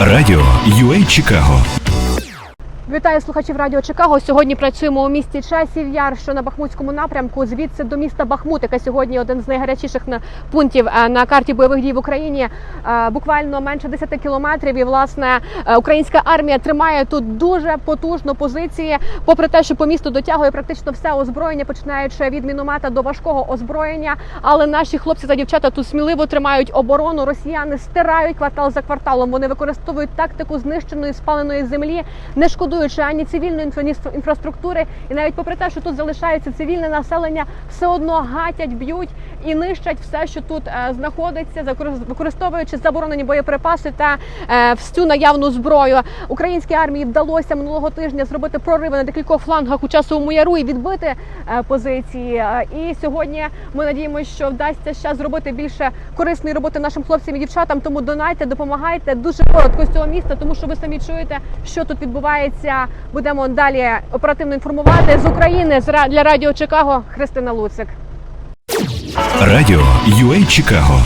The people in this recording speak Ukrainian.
Радіо UA Чикаго Вітаю слухачів Радіо Чикаго. Сьогодні працюємо у місті Часів Яр, що на Бахмутському напрямку. Звідси до міста Бахмут, яке сьогодні один з найгарячіших на- пунктів е, на карті бойових дій в Україні. Е, Буквально менше 10 кілометрів. І власне е, українська армія тримає тут дуже потужно позиції. Попри те, що по місту дотягує практично все озброєння, починаючи від міномета до важкого озброєння. Але наші хлопці та дівчата тут сміливо тримають оборону. Росіяни стирають квартал за кварталом. Вони використовують тактику знищеної спаленої землі, не шкодуючи ані цивільної інфра- інфраструктури. І навіть попри те, що тут залишається цивільне населення, все одно гатять, б'ють і нищать все, що тут е, знаходиться, використовуючи заборонені боєприпаси та е, всю наявну зброю. Українській армії вдалося минулого тижня зробити прориви на декількох флангах у часовому яру і відбити е, позиції. І сьогодні ми надіємося, що вдасться ще зробити більше корисної роботи нашим хлопцям і дівчатам. Тому донайте, допомагайте дуже коротко з цього міста, тому що ви самі чуєте, що тут відбувається. Будемо далі оперативно інформувати з України для радіо Чикаго Христина Луцик. Радіо UA Чикаго